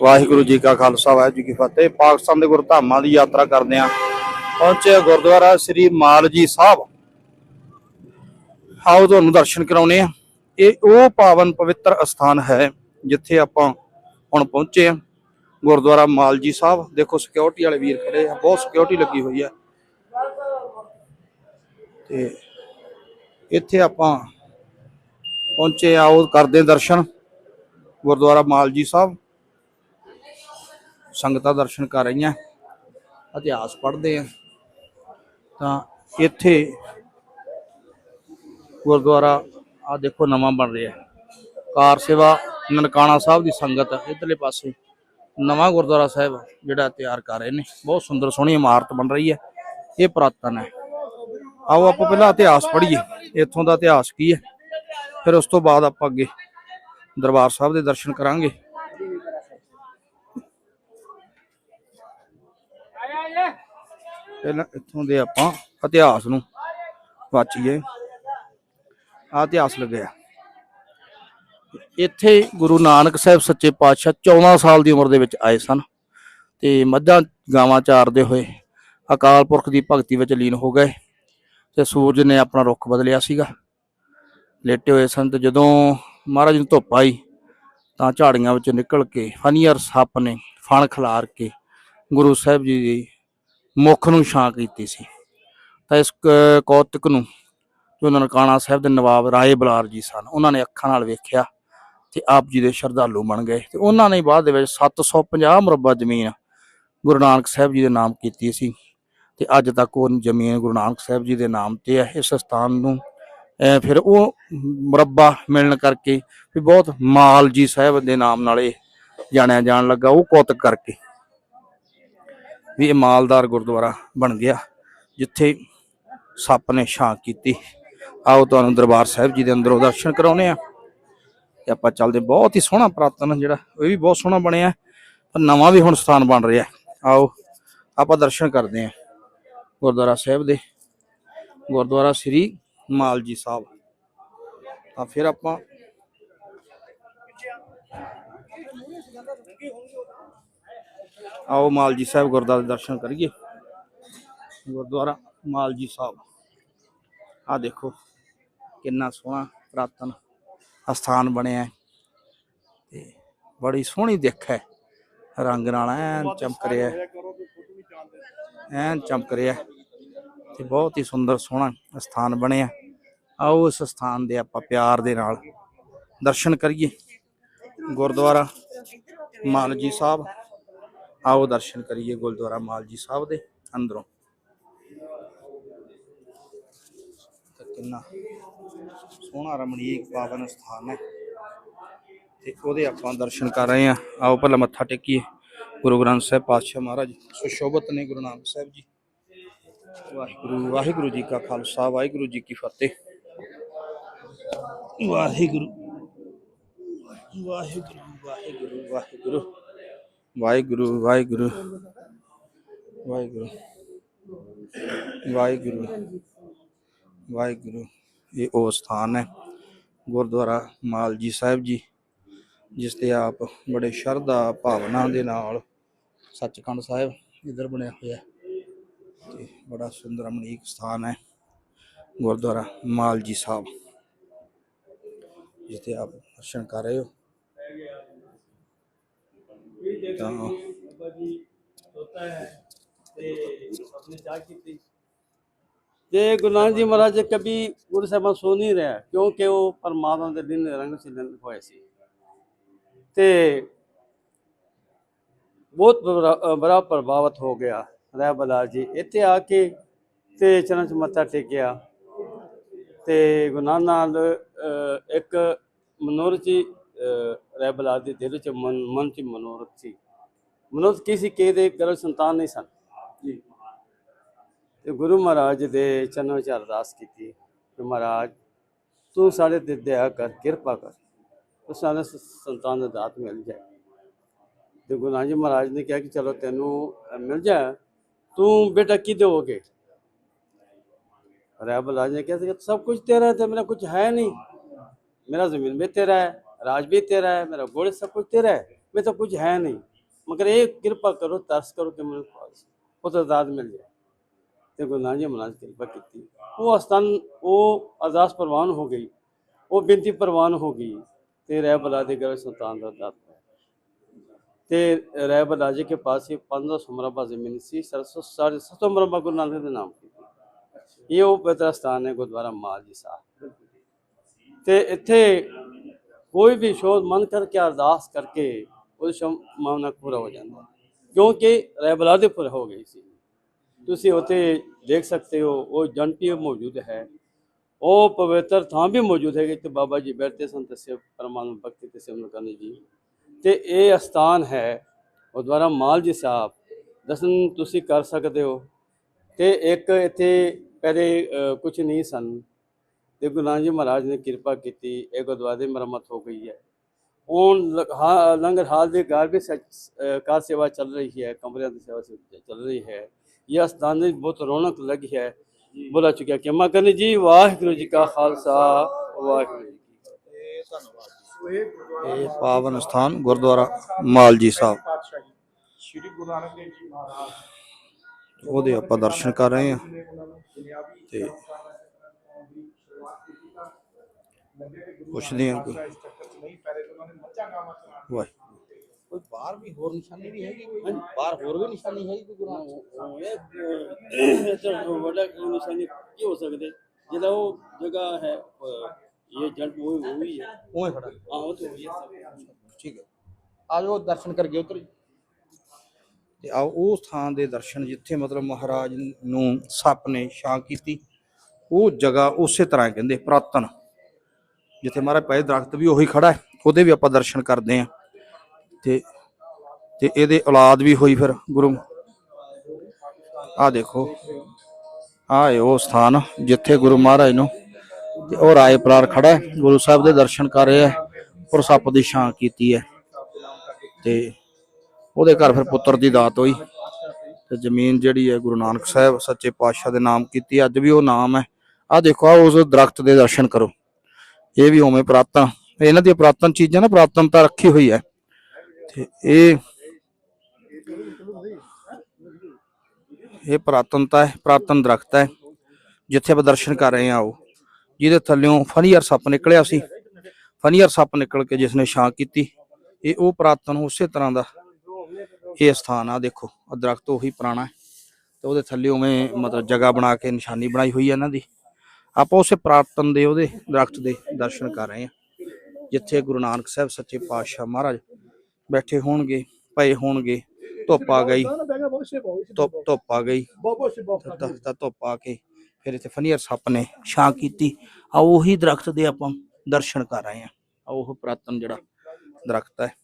ਵਾਹਿਗੁਰੂ ਜੀ ਕਾ ਖਾਲਸਾ, ਵਾਹਿਗੁਰੂ ਜੀ ਕੀ ਫਤਿਹ। ਪਾਕਿਸਤਾਨ ਦੇ ਗੁਰਧਾਮਾਂ ਦੀ ਯਾਤਰਾ ਕਰਦੇ ਆ ਪਹੁੰਚੇ ਗੁਰਦੁਆਰਾ ਸ੍ਰੀ ਮਾਲਜੀ ਸਾਹਿਬ। ਆਓ ਤੁਹਾਨੂੰ ਦਰਸ਼ਨ ਕਰਾਉਨੇ ਆ ਇਹ ਉਹ ਪਾਵਨ ਪਵਿੱਤਰ ਅਸਥਾਨ ਹੈ, ਜਿੱਥੇ ਆਪਾਂ ਹੁਣ ਪਹੁੰਚੇ ਆ ਗੁਰਦੁਆਰਾ ਮਾਲਜੀ ਸਾਹਿਬ। ਦੇਖੋ ਸਿਕਿਉਰਿਟੀ ਵਾਲੇ ਵੀਰ ਖੜੇ ਆ। ਬਹੁਤ ਸਿਕਿਉਰਿਟੀ ਲੱਗੀ ਹੋਈ ਆ। ਤੇ ਇੱਥੇ ਆਪਾਂ ਪਹੁੰਚੇ ਆਓ ਕਰਦੇ ਦਰਸ਼ਨ। ਗੁਰਦੁਆਰਾ ਮਾਲਜੀ ਸਾਹਿਬ। ਸੰਗਤਾਂ ਦਰਸ਼ਨ ਕਰ ਰਹੀਆਂ, ਇਤਿਹਾਸ ਪੜ੍ਹਦੇ ਆ। ਤਾਂ ਇੱਥੇ ਗੁਰਦੁਆਰਾ ਆ ਦੇਖੋ ਨਵਾਂ ਬਣ ਰਿਹਾ। ਕਾਰ ਸੇਵਾ, ਨਨਕਾਣਾ ਸਾਹਿਬ ਦੀ ਸੰਗਤ ਇਧਰਲੇ ਪਾਸੇ। ਨਵਾਂ ਗੁਰਦੁਆਰਾ ਸਾਹਿਬ ਜਿਹੜਾ ਤਿਆਰ ਕਰ ਰਹੇ ਨੇ। ਬਹੁਤ ਸੁੰਦਰ ਸੋਹਣੀ ਇਮਾਰਤ ਬਣ ਰਹੀ ਹੈ। ਇਹ ਪੁਰਾਤਨ ਹੈ। ਆਓ ਆਪਾਂ ਪਹਿਲਾਂ ਇਤਿਹਾਸ ਪੜ੍ਹੀਏ। ਇੱਥੋਂ ਦਾ ਇਤਿਹਾਸ ਕੀ ਹੈ? ਫਿਰ ਉਸ ਤੋਂ ਬਾਅਦ ਆਪਾਂ ਅੱਗੇ ਦਰਬਾਰ ਸਾਹਿਬ ਦੇ ਦਰਸ਼ਨ ਕਰਾਂਗੇ। ਪਹਿਲਾਂ ਇੱਥੋਂ ਦੇ ਆਪਾਂ ਇਤਿਹਾਸ ਨੂੰ ਵਾਚੀਏ। ਆ ਇਤਿਹਾਸ ਲੱਗਿਆ। ਇੱਥੇ ਗੁਰੂ ਨਾਨਕ ਸਾਹਿਬ ਸੱਚੇ ਪਾਤਸ਼ਾਹ 14 ਸਾਲ ਦੀ ਉਮਰ ਦੇ ਵਿੱਚ ਆਏ ਸਨ ਤੇ ਮੱਝਾਂ ਗਾਵਾਂ ਚਾਰਦੇ ਹੋਏ ਅਕਾਲ ਪੁਰਖ ਦੀ ਭਗਤੀ ਵਿੱਚ ਲੀਨ ਹੋ ਗਏ ਤੇ ਸੂਰਜ ਨੇ ਆਪਣਾ ਰੁੱਖ ਬਦਲਿਆ ਸੀਗਾ। ਲੇਟੇ ਹੋਏ ਸਨ ਤੇ ਜਦੋਂ ਮਹਾਰਾਜ ਨੂੰ ਧੁੱਪ ਆਈ ਤਾਂ ਝਾੜੀਆਂ ਵਿੱਚੋਂ ਨਿਕਲ ਕੇ ਹਨੀਅਰ ਸੱਪ ਨੇ ਫਣ ਖਿਲਾਰ ਕੇ ਗੁਰੂ ਸਾਹਿਬ ਜੀ ਦੀ ਮੁਖ ਨੂੰ ਛਾਂ ਕੀਤੀ ਸੀ। ਤਾਂ ਇਸ ਕ- ਕੌਤਕ ਨੂੰ ਜੋ ਨਨਕਾਣਾ ਸਾਹਿਬ ਦੇ ਨਵਾਬ ਰਾਏ ਬਲਾਰ ਜੀ ਸਨ, ਉਹਨਾਂ ਨੇ ਅੱਖਾਂ ਨਾਲ ਵੇਖਿਆ ਤੇ ਆਪ ਜੀ ਦੇ ਸ਼ਰਧਾਲੂ ਬਣ ਗਏ ਤੇ ਉਹਨਾਂ ਨੇ ਬਾਅਦ ਦੇ ਵਿੱਚ 750 ਮੁਰੱਬਾ ਜ਼ਮੀਨ ਗੁਰੂ ਨਾਨਕ ਸਾਹਿਬ ਜੀ ਦੇ ਨਾਮ ਕੀਤੀ ਸੀ ਤੇ ਅੱਜ ਤੱਕ ਉਹ ਜ਼ਮੀਨ ਗੁਰੂ ਨਾਨਕ ਸਾਹਿਬ ਜੀ ਦੇ ਨਾਮ ਤੇ ਹੈ। ਇਸ ਸਥਾਨ ਨੂੰ ਫਿਰ ਉਹ ਮੁਰੱਬਾ ਮਿਲਣ ਕਰਕੇ ਵੀ ਬਹੁਤ ਮਾਲ ਜੀ ਸਾਹਿਬ ਦੇ ਨਾਮ ਨਾਲ ਇਹ ਜਾਣਿਆ ਜਾਣ ਲੱਗਾ, ਉਹ ਕੌਤਕ ਕਰਕੇ। ਵੀ ਇਹ ਮਾਲਦਾਰ ਗੁਰਦੁਆਰਾ ਬਣ ਗਿਆ, ਜਿੱਥੇ ਸੱਪ ਨੇ ਛਾਂ ਕੀਤੀ। ਆਓ ਤੁਹਾਨੂੰ ਦਰਬਾਰ ਸਾਹਿਬ ਜੀ ਦੇ ਅੰਦਰੋਂ ਦਰਸ਼ਨ ਕਰਾਉਨੇ ਆ ਤੇ ਆਪਾਂ ਚੱਲਦੇ ਬਹੁਤ ਹੀ ਸੋਹਣਾ ਪ੍ਰਾਤਨ ਜਿਹੜਾ, ਇਹ ਵੀ ਬਹੁਤ ਸੋਹਣਾ ਬਣਿਆ। ਪਰ ਨਵਾਂ ਵੀ ਹੁਣ ਸਥਾਨ ਬਣ ਰਿਹਾ। ਆਓ, ਆਪਾਂ ਦਰਸ਼ਨ ਕਰਦੇ ਆ ਗੁਰਦੁਆਰਾ ਸਾਹਿਬ ਦੇ ਗੁਰਦੁਆਰਾ ਸ੍ਰੀ ਮਾਲ ਜੀ ਸਾਹਿਬ। ਤਾਂ ਫਿਰ ਆਪਾਂ ਆਓ ਮਾਲਜੀ ਸਾਹਿਬ ਗੁਰਦੁਆਰੇ ਦਰਸ਼ਨ ਕਰੀਏ। ਗੁਰਦੁਆਰਾ ਮਾਲਜੀ ਸਾਹਿਬ। ਆ ਦੇਖੋ, ਕਿੰਨਾ ਸੋਹਣਾ ਪ੍ਰਾਤਨ ਅਸਥਾਨ ਬਣਿਆ ਹੈ। ਤੇ ਬੜੀ ਸੋਹਣੀ ਦਿੱਖ ਹੈ। ਰੰਗ ਨਾਲ ਐਨ ਚਮਕ ਰਿਹਾ ਐਨ ਚਮਕ ਰਿਹਾ ਹੈ। ਤੇ ਬਹੁਤ ਹੀ ਸੁੰਦਰ ਸੋਹਣਾ ਸਥਾਨ ਬਣਿਆ। ਆਓ ਇਸ ਸਥਾਨ ਦੇ ਆਪਾਂ ਪਿਆਰ ਦੇ ਨਾਲ ਦਰਸ਼ਨ ਕਰੀਏ। ਗੁਰਦੁਆਰਾ ਮਾਲਜੀ ਸਾਹਿਬ। ਆਓ ਦਰਸ਼ਨ ਕਰੀਏ ਗੁਰਦੁਆਰਾ ਮਾਲ ਜੀ ਸਾਹਿਬ ਦੇ ਅੰਦਰੋਂ। ਤਾਂ ਕਿੰਨਾ ਸੋਹਣਾ ਰਮਣੀਕ ਪਾਵਨ ਸਥਾਨ ਹੈ। ਤੇ ਉਹਦੇ ਆਪਾਂ ਦਰਸ਼ਨ ਕਰ ਰਹੇ ਹਾਂ। ਆਓ ਪਹਿਲਾਂ ਮੱਥਾ ਟੇਕੀਏ। ਗੁਰੂ ਗ੍ਰੰਥ ਸਾਹਿਬ ਪਾਤਸ਼ਾਹ ਮਹਾਰਾਜ, ਸੁਸ਼ੋਭਤ ਨੇ ਗੁਰੂ ਨਾਨਕ ਸਾਹਿਬ ਜੀ। ਵਾਹਿਗੁਰੂ ਵਾਹਿਗੁਰੂ ਜੀ ਕਾ ਖਾਲਸਾ, ਵਾਹਿਗੁਰੂ ਜੀ ਕੀ ਫਤਿਹ। ਵਾਹਿਗੁਰੂ ਵਾਹਿਗੁਰੂ ਵਾਹਿਗੁਰੂ ਵਾਹਿਗੁਰੂ। ਵਾਹਿਗੁਰੂ ਵਾਹਿਗੁਰੂ। ਵਾਹਿਗੁਰੂ। ਵਾਹਿਗੁਰੂ। ਵਾਹਿਗੁਰੂ। ਇਹ ਉਹ ਸਥਾਨ ਹੈ, ਗੁਰਦੁਆਰਾ ਮਾਲਜੀ ਸਾਹਿਬ ਜੀ, ਜਿਸ ਤੇ ਆਪ ਬੜੇ ਸ਼ਰਧਾ ਭਾਵਨਾ ਦੇ ਨਾਲ ਸੱਚਖੰਡ ਸਾਹਿਬ ਇਧਰ ਬਣਿਆ ਹੋਇਆ ਹੈ। ਤੇ ਬੜਾ ਸੁੰਦਰ ਅਮਨੀਕ ਸਥਾਨ ਹੈ, ਗੁਰਦੁਆਰਾ ਮਾਲਜੀ ਸਾਹਿਬ। ਜਿੱਥੇ ਆਪ ਦਰਸ਼ਨ ਕਰ ਰਹੇ ਹੋ। ਤਾਂ ਤੇ ਗੁਰੂ ਨਾਨਕ ਜੀ ਮਹਾਰਾਜ ਕभी ਗੁਰੂ ਸਾਹਿਬਾਂ ਸੋ ਨਹੀਂ ਰਿਹਾ ਕਿਉਂਕਿ ਉਹ ਪਰਮਾਤਮਾ ਦੇ ਦਿਨ ਰੰਗ ਸਿਲਨ ਹੋਏ ਸੀ ਤੇ ਬਹੁਤ ਬੜਾ- ਪ੍ਰਭਾਵਿਤ ਹੋ ਗਿਆ ਰਹਿ ਬਲਾਲ ਜੀ ਇੱਥੇ ਆ ਕੇ ਤੇ ਚਰਨ ਚ ਮੱਥਾ ਟੇਕਿਆ ਤੇ ਗੁਰੂ ਨਾਨਕ ਨਾਲ ਇੱਕ ਮਨੋਰਥ ਜੀ ਰਹਿ ਬਲਾਲ ਦੇ ਦਿਲ ਚ ਮਨ ਮਨ ਚ ਮਨੋਰਥ ਸੀ ਮਨੋਰਥ ਕਿਸੇ ਕੇ ਦੇ ਗਰਭ ਸੰਤਾਨ ਨਹੀਂ ਸਨ ਜੀ ਤੇ ਗੁਰੂ ਮਹਾਰਾਜ ਦੇ ਚਰਨਾਂ ਵਿੱਚ ਅਰਦਾਸ ਕੀਤੀ ਕਿ ਮਹਾਰਾਜ ਤੂੰ ਸਾਡੇ ਤੇ ਦਇਆ ਕਰ ਕਿਰਪਾ ਕਰ ਤੇ ਸਾਨੂੰ ਸ- ਸੰਤਾਨ ਦਾ ਦਾਤ ਮਿਲ ਜਾਏ ਤੇ ਗੁਰੂ ਨਾਨਕ ਜੀ ਮਹਾਰਾਜ ਨੇ ਕਿਹਾ ਕਿ ਚਲੋ ਤੈਨੂੰ ਅ, ਮਿਲ ਜਾਏ ਤੂੰ ਬੇਟਾ ਕੀ ਦੇਵੋਗੇ राय बलराज ने कैसे सब कुछ तेरा है तो मेरा कुछ है नहीं मेरा जमीन भी तेरा है राज भी तेरा है मेरा घोड़े सब कुछ तेरा है ਮੈਂ ਤਾਂ ਕੁਝ ਹੈ ਨਹੀਂ ਮਗਰ ਇਹ ਕਿਰਪਾ ਕਰੋ ਤਰਸ ਕਰੋ ਕਿ ਮੈਨੂੰ ਉਹ ਤਾਂ ਆਜ਼ਾਦ ਮਿਲ ਜਾਏ ਤੇ ਗੁਰੂ ਨਾਨਕ ਜੀ ਮਹਾਰਾਜ ਕਿਰਪਾ ਕੀਤੀ ਉਹ ਅਸਥਾਨ ਉਹ ਅਰਦਾਸ ਪ੍ਰਵਾਨ ਹੋ ਗਈ ਉਹ ਬੇਨਤੀ ਪ੍ਰਵਾਨ ਹੋ ਗਈ ਤੇ ਰਹਿ ਬਲਾ ਦੇ ਗਰ ਸੁਲਤਾਨ ਦਾ ਦਾਤ ਤੇ ਰਹਿ ਬਲਾ ਜੀ ਕੇ ਪਾਸ ਹੀ 1500 ਮਰਬਾ ਜ਼ਮੀਨ ਸੀ 700 ਮਰਬਾ ਗੁਰੂ ਨਾਨਕ ਦੇ ਨਾਮ ਕੀਤੀ ਇਹ ਉਹ ਪਵਿੱਤਰ ਸਥਾਨ ਹੈ ਗੁਰਦੁਆਰਾ ਮਾਲ ਜੀ ਸਾਹਿਬ ਤੇ ਇੱਥੇ ਕੋਈ ਵੀ ਸ਼ੋਧ ਮਨ ਕਰਕੇ ਅਰਦਾਸ ਕਰਕੇ ਉਹ ਸ਼ਮ ਮਾਮਲਾ ਪੂਰਾ ਹੋ ਜਾਂਦਾ ਕਿਉਂਕਿ ਰਹਿਬਲਾ ਦੇ ਪਰ ਹੋ ਗਈ ਸੀ। ਤੁਸੀਂ ਉੱਥੇ ਦੇਖ ਸਕਦੇ ਹੋ, ਉਹ ਜੰਟੀ ਮੌਜੂਦ ਹੈ। ਉਹ ਪਵਿੱਤਰ ਥਾਂ ਵੀ ਮੌਜੂਦ ਹੈ ਕਿ ਬਾਬਾ ਜੀ ਬੈਠਦੇ ਸਨ ਤੇ ਸਿਵ ਪਰਮਾਨੰਦ ਭਗਤੀ ਤੇ ਸਿਮਰਨ ਕਰਨੀ ਜੀ। ਤੇ ਇਹ ਅਸਥਾਨ ਹੈ ਗੁਰਦੁਆਰਾ ਮਾਲ ਜੀ ਸਾਹਿਬ। ਦਰਸ਼ਨ ਤੁਸੀਂ ਕਰ ਸਕਦੇ ਹੋ। ਤੇ ਇੱਕ ਇੱਥੇ ਪਹਿਲੇ ਕੁਝ ਨਹੀਂ ਸਨ। ਤੇ ਗੁਰੂ ਨਾਨਕ ਜੀ ਮਹਾਰਾਜ ਨੇ ਕਿਰਪਾ ਕੀਤੀ ਇਹ ਗੁਰਦੁਆਰੇ ਦੀ ਮੁਰੰਮਤ ਹੋ ਗਈ ਹੈ। ਹੁਣ ਲੰਗਰ ਹਾਲ ਦੇ ਘਰ ਵੀ ਸ- ਅ, ਕਾਰ ਸੇਵਾ ਚੱਲ ਰਹੀ ਹੈ ਕਮਰਿਆਂ ਦੀ ਸੇਵਾ ਚੱਲ ਰਹੀ ਹੈ। ਇਹ ਅਸਥਾਨ ਦੀ ਬਹੁਤ ਰੌਣਕ ਲੱਗੀ ਹੈ। ਬੋਲਾ ਚੁੱਕਿਆ ਕਿ ਮਾ ਕਰਨੀ ਜੀ ਵਾਹਿਗੁਰੂ ਜੀ ਕਾ ਖਾਲਸਾ ਵਾਹਿਗੁਰੂ ਜੀ ਕੀ ਫਤਿਹ। ਇਹ ਪਾਵਨ ਸਥਾਨ ਗੁਰਦੁਆਰਾ ਮਾਲ ਜੀ ਸਾਹਿਬ। ਸ਼੍ਰੀ ਗੁਰੂ ਨਾਨਕ ਦੇਵ ਜੀ ਮਹਾਰਾਜ। ਉਹਦੇ ਆਪਾਂ ਦਰਸ਼ਨ ਕਰ ਰਹੇ ਹਾਂ। ਤੇ ਸੰਸਾਰਾਂ ਦੀ ਸ਼ੁਰੂਆਤ ਕੀਤੀ ਤਾਂ ਲੱਗੇ ਕਿ ਗੁਰੂ ਪੁੱਛਦੇ ਹਾਂ ਕੋਈ ਨਾਨਕ ਇਸ ਚੱਕਰ 'ਚ ਨਹੀਂ ਪੈ ਰਹੇ ਤੇ ਉਹਨਾਂ ਨੇ ਮੱਝਾਂ ਗਾਵਾਂ ਚਰਾਉਣ ਵਾਹਿ। ਕੋਈ ਬਾਹਰ ਵੀ ਹੋਰ ਨਿਸ਼ਾਨੀ ਵੀ ਹੈਗੀ? ਕੋਈ ਬਾਹਰ ਹੋਰ ਵੀ ਨਿਸ਼ਾਨੀ ਹੈਗੀ ਕੋਈ ਗੁਰੂ ਇਹ ਤਾਂ ਵੱਡਾ ਨਿਸ਼ਾਨੀ? ਕੀ ਹੋ ਸਕਦੇ? ਜਿਹੜਾ ਉਹ ਜਗ੍ਹਾ ਹੈ ਇਹ ਜਲ ਉਹ ਉਹ ਹੀ। ਹੈ ਉਵੇਂ ਖੜਾ ਆਹੋ ਤੇ ਹੋਈ ਹੈ ਠੀਕ ਹੈ। ਆਜੋ ਦਰਸ਼ਨ ਕਰਕੇ ਉਤਰ ਤੇ ਆਓ ਉਹ ਥਾਂ ਦੇ ਦਰਸ਼ਨ ਜਿੱਥੇ ਮਤਲਬ ਮਹਾਰਾਜ ਨੂੰ ਸੱਪ ਨੇ ਛਾਂ ਕੀਤੀ ਉਹ ਜਗ੍ਹਾ ਉਸੇ ਤਰ੍ਹਾਂ ਕਹਿੰਦੇ ਪ੍ਰਾਤਨ। ਜਿੱਥੇ ਮਹਾਰਾਜ ਪਏ ਦਰਖਤ ਵੀ ਉਹੀ ਖੜਾ ਹੈ, ਉਹਦੇ ਵੀ ਆਪਾਂ ਦਰਸ਼ਨ ਕਰਦੇ ਆਂ ਤੇ ਤੇ ਇਹਦੇ ਔਲਾਦ ਵੀ ਹੋਈ ਫਿਰ ਗੁਰੂ ਆ ਦੇਖੋ, ਆਹ ਹੈ ਉਹ ਸਥਾਨ ਜਿੱਥੇ ਗੁਰੂ ਮਹਾਰਾਜ ਨੂੰ ਤੇ ਉਹ ਰਾਏ ਪ੍ਰਾਰ ਖੜਾ ਹੈ, ਗੁਰੂ ਸਾਹਿਬ ਦੇ ਦਰਸ਼ਨ ਕਰ ਰਿਹਾ ਹੈ, ਔਰ ਸੱਪ ਦੀ ਛਾਂ ਕੀਤੀ ਹੈ। ਤੇ ਉਹਦੇ ਘਰ ਫਿਰ ਪੁੱਤਰ ਦੀ ਦਾਤ ਹੋਈ। ਤੇ ਜ਼ਮੀਨ ਜਿਹੜੀ ਹੈ ਗੁਰੂ ਨਾਨਕ ਸਾਹਿਬ ਸੱਚੇ ਪਾਤਸ਼ਾਹ ਦੇ ਨਾਮ ਕੀਤੀ ਅੱਜ ਵੀ ਉਹ ਨਾਮ ਹੈ। ਆ ਦੇਖੋ ਆ ਉਸ ਦਰਖਤ ਦੇ ਦਰਸ਼ਨ ਕਰੋ। ਇਹ ਵੀ ਉਵੇਂ ਪ੍ਰਾਤਨ, ਇਹਨਾਂ ਦੀਆਂ ਪ੍ਰਾਤਨ ਚੀਜ਼ਾਂ ਨਾ ਪ੍ਰਾਤਨਤਾ ਰੱਖੀ ਹੋਈ ਹੈ। ਤੇ ਇਹ ਇਹ ਪ੍ਰਾਤਨਤਾ ਹੈ, ਪ੍ਰਾਤਨ ਦਰਖਤ ਹੈ, ਜਿੱਥੇ ਆਪਾਂ ਦਰਸ਼ਨ ਕਰ ਰਹੇ ਹਾਂ ਉਹ। ਜਿਹਦੇ ਥੱਲਿਓਂ ਫਨੀਅਰ ਸੱਪ ਨਿਕਲਿਆ ਸੀ। ਫਨੀਅਰ ਸੱਪ ਨਿਕਲ ਕੇ ਜਿਸ ਨੇ ਛਾਂ ਕੀਤੀ, ਇਹ ਉਹ ਪ੍ਰਾਤਨ ਉਸੇ ਤਰ੍ਹਾਂ ਦਾ ਇਹ ਸਥਾਨ ਆ, ਦੇਖੋ ਆ ਦਰਖਤ ਉਹੀ ਪੁਰਾਣਾ ਹੈ। ਤੇ ਉਹਦੇ ਥੱਲੇ ਉਵੇਂ ਮਤਲਬ ਜਗ੍ਹਾ ਬਣਾ ਕੇ ਨਿਸ਼ਾਨੀ ਬਣਾਈ ਹੋਈ ਹੈ ਇਹਨਾਂ ਦੀ। ਆਪਾਂ ਉਸੇ ਪ੍ਰਾਤਨ ਦੇ ਉਹਦੇ ਦਰਖਤ ਦੇ ਦਰਸ਼ਨ ਕਰ ਰਹੇ ਹਾਂ। ਜਿੱਥੇ ਗੁਰੂ ਨਾਨਕ ਸਾਹਿਬ ਸੱਚੇ ਪਾਤਸ਼ਾਹ ਮਹਾਰਾਜ ਬੈਠੇ ਹੋਣਗੇ, ਪਏ ਹੋਣਗੇ, ਧੁੱਪ ਆ ਗਈ। ਧੁੱਪ ਧੁੱਪ ਆ ਗਈ। ਤਾਂ ਧੁੱਪ ਆ ਕੇ ਫਿਰ ਇੱਥੇ ਫਨੀਅਰ ਸੱਪ ਨੇ ਛਾਂ ਕੀਤੀ। ਆ ਉਹੀ ਦਰਖਤ ਦੇ ਆਪਾਂ ਦਰਸ਼ਨ ਕਰ ਰਹੇ ਹਾਂ। ਆ ਉਹ ਪ੍ਰਾਤਨ ਜਿਹੜਾ ਦਰਖਤ ਹੈ,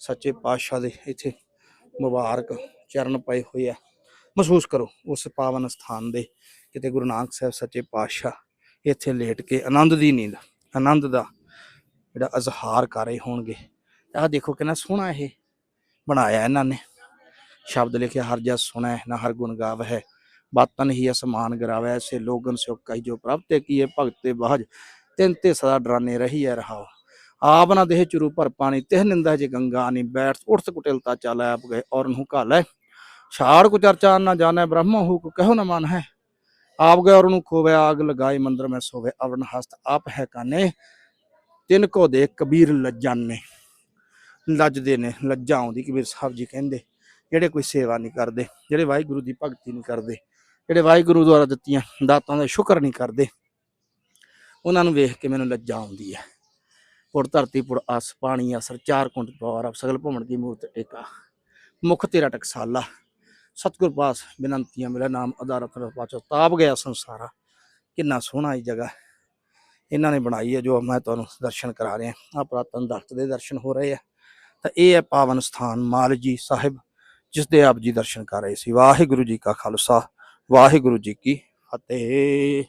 ਸੱਚੇ ਪਾਤਸ਼ਾਹ ਦੇ ਇੱਥੇ ਮੁਬਾਰਕ ਚਰਨ ਪਏ ਹੋਏ ਆ। ਮਹਿਸੂਸ ਕਰੋ ਉਸ ਪਾਵਨ ਸਥਾਨ ਦੇ ਕਿਤੇ ਗੁਰੂ ਨਾਨਕ ਸਾਹਿਬ ਸੱਚੇ ਪਾਤਸ਼ਾਹ ਇੱਥੇ ਲੇਟ ਕੇ ਆਨੰਦ ਦੀ ਨੀਂਦ, ਆਨੰਦ ਦਾ ਜਿਹੜਾ ਅਜ਼ਹਾਰ ਕਰ ਰਹੇ ਹੋਣਗੇ। ਆਹ ਦੇਖੋ ਕਿੰਨਾ ਸੋਹਣਾ ਇਹ ਬਣਾਇਆ ਇਹਨਾਂ ਨੇ। ਸ਼ਬਦ ਲਿਖਿਆ, ਹਰ ਜਸ ਸੁਣੈ, ਨਾ ਹਰ ਗੁਣ ਗਾਵ ਹੈ ਬਾਤਨ ਹੀ ਅਸਮਾਨ ਗਰਾਵੈ ਐਸੇ ਲੋਗਨ ਸਿਓ ਕਹੀ ਜੋ ਪ੍ਰਭਤੇ ਕੀਏ ਭਗਤੇ ਬਾਜ, ਤਿੰਨ ਤੇ ਸਦਾ ਡਰਾਨੇ ਰਹੀ ਹੈ ਰਹਾਓ ਆਪ ਨਾ ਦੇਹ ਚੁਰੂ ਭਰ ਪਾਣੀ, ਤਿਹ ਨਿੰਦਾ ਜੇ ਗੰਗਾ ਨਹੀਂ ਬੈਠ, ਉਠਤ ਕੁਟਿਲਤਾ ਚਾਲੈ, ਆਪ ਗਏ ਔਰ ਨੂੰ ਘਾਲੈ। ਛਾੜ ਕੋ ਚਰਚਾ ਨਾ ਜਾਣੈ, ਬ੍ਰਹਮ ਹੂ ਕੋ ਕਹੋ ਨਾ ਮਨ ਹੈ ਆਪ ਗਏ ਔਰ ਨੂੰ ਖੋਵੇ, ਆਗ ਲਗਾਈ, ਮੰਦਰ ਮੈਂ ਸੋਵੇ ਅਵਨ ਹਸਤ ਆਪ ਹੈ ਕਾਨੇ? ਤਿਨ ਕੋ ਦੇ ਕਬੀਰ ਲੱਜਾਨੇ ਲੱਜਦੇ ਨੇ, ਲੱਜਾ ਆਉਂਦੀ, ਕਬੀਰ ਸਾਹਿਬ ਜੀ ਕਹਿੰਦੇ, ਜਿਹੜੇ ਕੋਈ ਸੇਵਾ ਨਹੀਂ ਕਰਦੇ, ਜਿਹੜੇ ਵਾਹਿਗੁਰੂ ਦੀ ਭਗਤੀ ਨਹੀਂ ਕਰਦੇ, ਜਿਹੜੇ ਵਾਹਿਗੁਰੂ ਦੁਆਰਾ ਦਿੱਤੀਆਂ ਦਾਤਾਂ ਦਾ ਸ਼ੁਕਰ ਨਹੀਂ ਕਰਦੇ, ਉਹਨਾਂ ਨੂੰ ਵੇਖ ਕੇ ਮੈਨੂੰ ਲੱਜਾ ਆਉਂਦੀ ਹੈ। ਪੁਰ ਧਰਤੀ, ਪੁਰ ਆਸ ਪਾਣੀ ਅਸਰ ਚਾਰ ਕੁੰਟ ਪਵਾਰ ਆਪ ਸਗਲ ਭਵਨ ਕੀ ਮੂਰਤ, ਟੇਕਾ। ਮੁਖ ਤੇਰਾ ਟਕਸਾਲਾ। ਸਤਿਗੁਰ ਪਾਸ ਬਿਨੰਤੀਆਂ, ਮੇਰਾ ਨਾਮ ਅਦਾਰਤ ਪਾਚੋ ਤਾਪ ਗਿਆ ਸੰਸਾਰਾ। ਕਿੰਨਾ ਸੋਹਣਾ ਇਹ ਜਗ੍ਹਾ। ਇਹਨਾਂ ਨੇ ਬਣਾਈ ਹੈ ਜੋ ਮੈਂ ਤੁਹਾਨੂੰ ਦਰਸ਼ਨ ਕਰਾ ਰਿਹਾ ਆ ਪ੍ਰਾਤਨ ਦਰਖਤ ਦੇ ਦਰਸ਼ਨ ਹੋ ਰਹੇ ਆ। ਤਾਂ ਇਹ ਹੈ ਪਾਵਨ ਸਥਾਨ ਮਾਲ ਜੀ ਸਾਹਿਬ, ਜਿਸ ਦੇ ਆਪ ਜੀ ਦਰਸ਼ਨ ਕਰ ਰਹੇ ਸੀ। ਵਾਹਿਗੁਰੂ ਜੀ ਕਾ ਖਾਲਸਾ, ਵਾਹਿਗੁਰੂ ਜੀ ਕੀ ਫਤਿਹ।